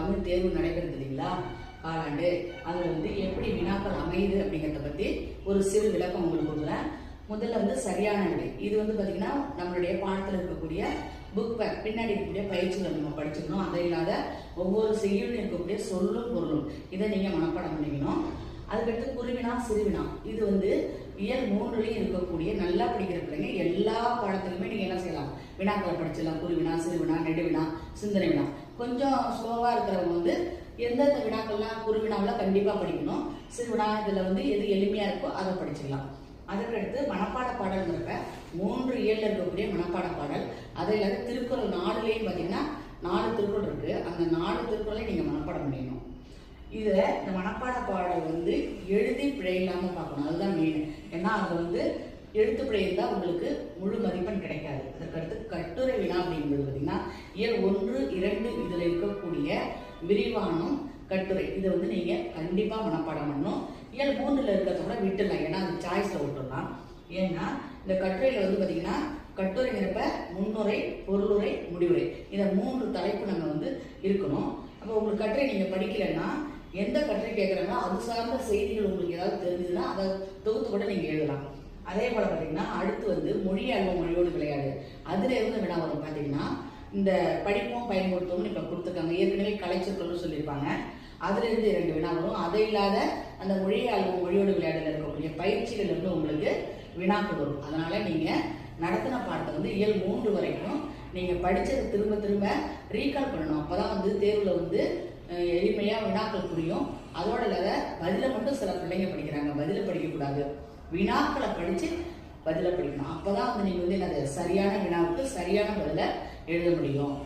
தமிழ் தேர்வு நடைபெறுது இல்லைங்களா? காலாண்டு. அதில் வந்து எப்படி வினாக்கள் அமையுது அப்படிங்கிறத பற்றி ஒரு சிறு விளக்கம் உங்களுக்கு கொடுக்குறேன். முதல்ல வந்து சரியான விடை. இது வந்து பார்த்திங்கன்னா நம்மளுடைய பாடத்தில் இருக்கக்கூடிய புக் பேக் பின்னாடி இருக்கக்கூடிய பயிற்சிகளை நம்ம படிச்சுக்கணும். அதை இல்லாத ஒவ்வொரு செய்யுள் இருக்கக்கூடிய சொல்லும் பொருளும். இதை நீங்கள் மனப்பாடம் பண்ணிக்கணும். அதுக்கடுத்து குருவினா சிறுவினா. இது வந்து இயல் மூன்றுலையும் இருக்கக்கூடிய நல்லா படிக்கிற பிள்ளைங்க எல்லா பாடத்துலையுமே நீங்கள் என்ன செய்யலாம்? வினாக்களை படிச்சிடலாம். குருவினா சிறுவினா நெடுவினா சிந்தனை வினா கொஞ்சம் ஸ்லோவாக இருக்கிறவங்க வந்து எந்தெந்த வினாக்கள்லாம் குருவினாவில் கண்டிப்பாக படிக்கணும். சிறுவினா இதில் வந்து எது எளிமையாக இருக்கோ அதை படிச்சுக்கலாம். அதற்கடுத்து மனப்பாட பாடல்ங்கிறப்ப மூன்று ஏழில் இருக்கக்கூடிய மனப்பாட பாடல். அதை இல்லாத திருக்குறள் நாலுலேயும் பார்த்தீங்கன்னா நாலு திருக்குறள் இருக்குது அந்த நாலு திருக்குறளை நீங்கள் மனப்பாடம் பண்ணிடணும் இதில் இந்த மனப்பாட பாடல் வந்து எழுதி பிழை இல்லாமல் பார்க்கணும். அதுதான் மெயின் ஏன்னா அது வந்து எழுத்து பிழை இருந்தால் உங்களுக்கு முழு மதிப்பெண் கிடைக்காது. அதற்கடுத்து கட்டுரை வினா அப்படிங்கிறது பார்த்தீங்கன்னா இயல் ஒன்று இரண்டு விரிவானம் கட்டுரை. இதை வந்து நீங்கள் கண்டிப்பாக மனப்பாடம் பண்ணணும். இயல் மூன்றில் இருக்கிறத கூட விட்டுடலாம். ஏன்னா அது சாய்ஸில் விட்டுடலாம். ஏன்னா இந்த கட்டுரையில் வந்து பார்த்தீங்கன்னா கட்டுரைங்கிறப்ப முன்னுரை பொருளுரை முடிவுரை. இந்த மூன்று தலைப்பு நம்ம வந்து இருக்கணும். அப்போ உங்களுக்கு கட்டுரை நீங்கள் படிக்கலைன்னா எந்த கட்டுரை கேட்குறாங்களோ அது சார்ந்த செய்திகள் உங்களுக்கு ஏதாவது தெரிஞ்சதுன்னா அதை தொகுத்து கூட நீங்கள் எழுதலாம். அதே போல் பார்த்தீங்கன்னா அடுத்து வந்து மொழி அல்வ மொழியோடு விளையாடு. அதுலேருந்து இருந்து வரும் பார்த்தீங்கன்னா இந்த படிப்பும் பயன்படுத்துவோம்னு இப்போ கொடுத்துருக்காங்க. ஏற்கனவே கலைச்சொற்கள்னு சொல்லியிருப்பாங்க. அதுலேருந்து இரண்டு வினா வரும். அது இல்லாத அந்த மொழி அல்வ மொழியோடு விளையாடல இருக்கக்கூடிய பயிற்சிகள் இருந்து உங்களுக்கு வினாக்கள் வரும். அதனால் நீங்கள் நடத்தின பாடத்தை வந்து இயல் மூன்று வரைக்கும் நீங்கள் படித்ததை திரும்ப திரும்ப ரீகால் பண்ணணும். அப்பதான் வந்து தேர்வில் வந்து எளிமையாக வினாக்கள் புரியும். அதோட இல்லாத பதிலை மட்டும் சில பிள்ளைங்க படிக்கிறாங்க. பதிலை படிக்கக்கூடாது. வினாக்களை படித்து பதில படிக்கணும் அப்பதான் வந்து நீங்கள் வந்து என்னது சரியான வினாவுக்கு சரியான பதில எழுத முடியும்.